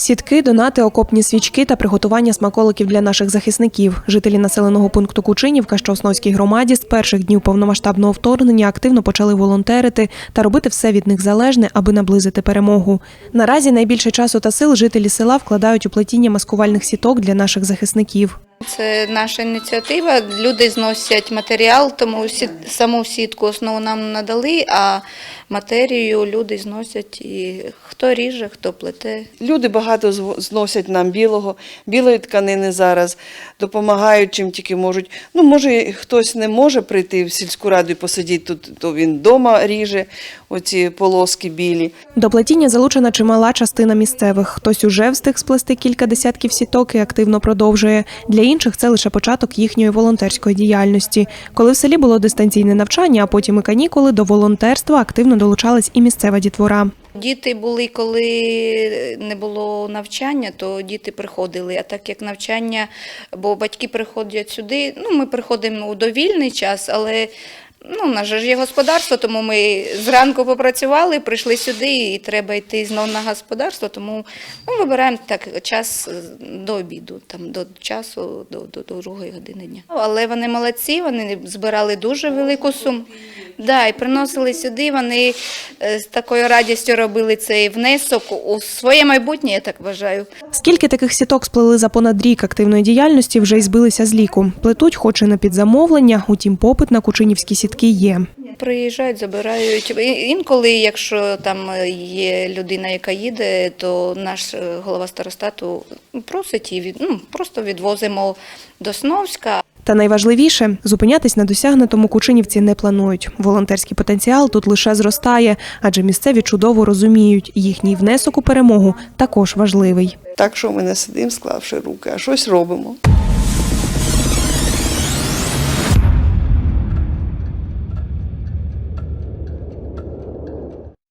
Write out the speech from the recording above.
Сітки, донати, окопні свічки та приготування смаколиків для наших захисників. Жителі населеного пункту Кучинівка, що в Сновській громаді, з перших днів повномасштабного вторгнення активно почали волонтерити та робити все від них залежне, аби наблизити перемогу. Наразі найбільше часу та сил жителі села вкладають у плетіння маскувальних сіток для наших захисників. Це наша ініціатива. Люди зносять матеріал, тому сіт- саму сітку основу нам надали, а матерію люди зносять і хто ріже, хто плете. Люди багато зносять нам білого, білої тканини зараз, допомагають чим тільки можуть. Ну, може, хтось не може прийти в сільську раду і посидіти тут, то він вдома ріже оці полоски білі. До плетіння залучена чимала частина місцевих. Хтось уже встиг сплести кілька десятків сіток і активно продовжує. Для інших це лише початок їхньої волонтерської діяльності. Коли в селі було дистанційне навчання, а потім і канікули, до волонтерства активно долучалась і місцева дітвора. Діти були, коли не було навчання, то діти приходили. А так як навчання, бо батьки приходять сюди, ну ми приходимо у довільний час, але ну, у нас же ж є господарство, тому ми зранку попрацювали, прийшли сюди і треба йти знову на господарство, тому ну, вибираємо так час е, до обіду, там, до часу, до, до, до другої години дня. Але вони молодці, вони збирали дуже велику суму. Да, і приносили сюди, вони е, з такою радістю робили цей внесок у своє майбутнє, я так вважаю. Скільки таких сіток сплели за понад рік активної діяльності, вже й збилися з ліку. Плетуть, хоч і на підзамовлення, утім попит на кучинівські сітки є. Приїжджають, забирають. Інколи, якщо там є людина, яка їде, то наш е, голова старостату просить і від, ну, просто відвозимо до Сновська. Та найважливіше зупинятись на досягнутому кучинівці не планують. Волонтерський потенціал тут лише зростає, адже місцеві чудово розуміють, їхній внесок у перемогу також важливий. Так що ми не сидимо, склавши руки, а щось робимо.